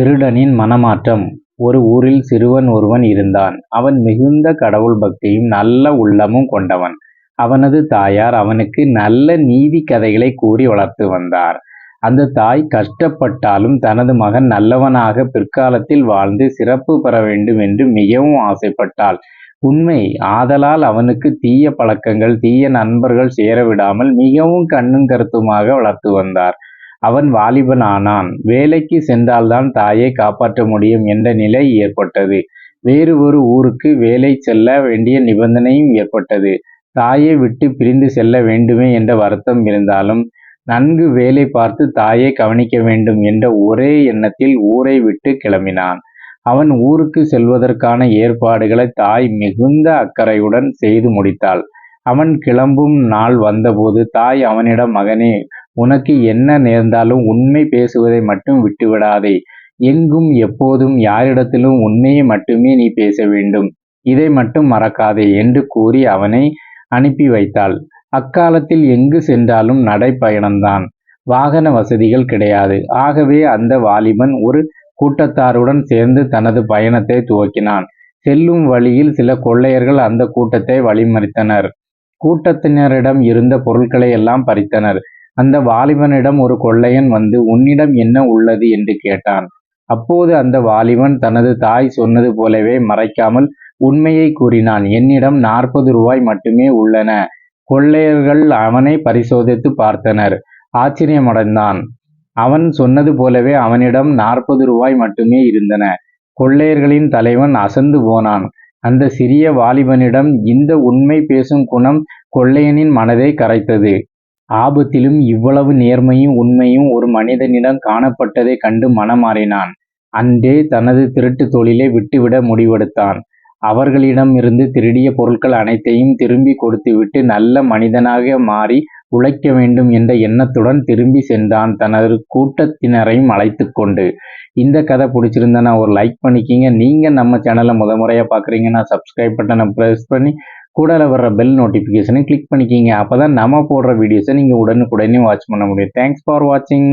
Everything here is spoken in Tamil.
திருடனின் மனமாற்றம் ஒரு ஊரில் சிறுவன் ஒருவன் இருந்தான். அவன் மிகுந்த கடவுள் பக்தியும் நல்ல உள்ளமும் கொண்டவன். அவனது தாயார் அவனுக்கு நல்ல நீதிக் கதைகளை கூறி வளர்த்து வந்தார். அந்த தாய் கஷ்டப்பட்டாலும் தனது மகன் நல்லவனாக பிற்காலத்தில் வாழ்ந்து சிறப்பு பெற வேண்டும் என்று மிகவும் ஆசைப்பட்டாள். உண்மை. ஆதலால் அவனுக்கு தீய பழக்கங்கள் தீய நண்பர்கள் சேரவிடாமல் மிகவும் கண்ணும் கருத்துமாக வளர்த்து வந்தார். அவன் வாலிபனானான். வேலைக்கு சென்றால்தான் தாயை காப்பாற்ற முடியும் என்ற நிலை ஏற்பட்டது. வேறு ஒரு ஊருக்கு வேலை செல்ல வேண்டிய நிபந்தனையும் ஏற்பட்டது. தாயை விட்டு பிரிந்து செல்ல வேண்டுமே என்ற வருத்தம் இருந்தாலும் நன்கு வேலை பார்த்து தாயை கவனிக்க வேண்டும் என்ற ஒரே எண்ணத்தில் ஊரை விட்டு கிளம்பினான். அவன் ஊருக்கு செல்வதற்கான ஏற்பாடுகளை தாய் மிகுந்த அக்கறையுடன் செய்து முடித்தாள். அவன் கிளம்பும் நாள் வந்தபோது தாய் அவனிடம் மகனே உனக்கு என்ன நேர்ந்தாலும் உண்மை பேசுவதை மட்டும் விட்டுவிடாதே. எங்கும் எப்போதும் யாரிடத்திலும் உண்மையை மட்டுமே நீ பேச வேண்டும். இதை மட்டும் மறக்காதே என்று கூறி அவனை அனுப்பி வைத்தாள். அக்காலத்தில் எங்கு சென்றாலும் நடைப்பயணம்தான். வாகன வசதிகள் கிடையாது. ஆகவே அந்த வாலிபன் ஒரு கூட்டத்தாருடன் சேர்ந்து தனது பயணத்தை துவக்கினான். செல்லும் வழியில் சில கொள்ளையர்கள் அந்த கூட்டத்தை வழிமறித்தனர். கூட்டத்தினரிடம் இருந்த பொருட்களை எல்லாம் பறித்தனர். அந்த வாலிபனிடம் ஒரு கொள்ளையன் வந்து உன்னிடம் என்ன உள்ளது? என்று கேட்டான். அப்போது அந்த வாலிபன் தனது தாய் சொன்னது போலவே மறைக்காமல் உண்மையைக் கூறினான். என்னிடம் நாற்பது ரூபாய் மட்டுமே உள்ளன. கொள்ளையர்கள் அவனை பரிசோதித்துப் பார்த்தனர். ஆச்சரியமடைந்தான். அவன் சொன்னது போலவே அவனிடம் நாற்பது ரூபாய் மட்டுமே இருந்தன. கொள்ளையர்களின் தலைவன் அசந்து போனான். அந்த சிறிய வாலிபனிடம் இந்த உண்மை பேசும் குணம் கொள்ளையனின் மனதை கரைத்தது. ஆபத்திலும் இவ்வளவு நேர்மையும் உண்மையும் ஒரு மனிதனிடம் காணப்பட்டதைக் கண்டு மனம் மாறினான். அன்றே தனது திருட்டுத் தொழிலை விட்டுவிட முடிவெடுத்தான். அவர்களிடமிருந்து திருடிய பொருட்கள் அனைத்தையும் திரும்பிக் கொடுத்துவிட்டு நல்ல மனிதனாக மாறி உழைக்க வேண்டும் என்ற எண்ணத்துடன் திரும்பி சென்றான் தனது கூட்டத்தினரையும் அழைத்து கொண்டு. இந்த கதை பிடிச்சிருந்தா ஒரு லைக் பண்ணிக்கிங்க. நீங்கள் நம்ம சேனலை முத முறையாக பார்க்குறீங்கன்னா சப்ஸ்கிரைப் பட்டனை ப்ரெஸ் பண்ணி கூடல வர்ற பெல் நோட்டிஃபிகேஷனை கிளிக் பண்ணிக்கிங்க. அப்பதான் நம்ம போடுற வீடியோஸை நீங்கள் உடனுக்குடனே வாட்ச் பண்ண முடியும். தேங்க்ஸ் ஃபார் வாட்சிங்.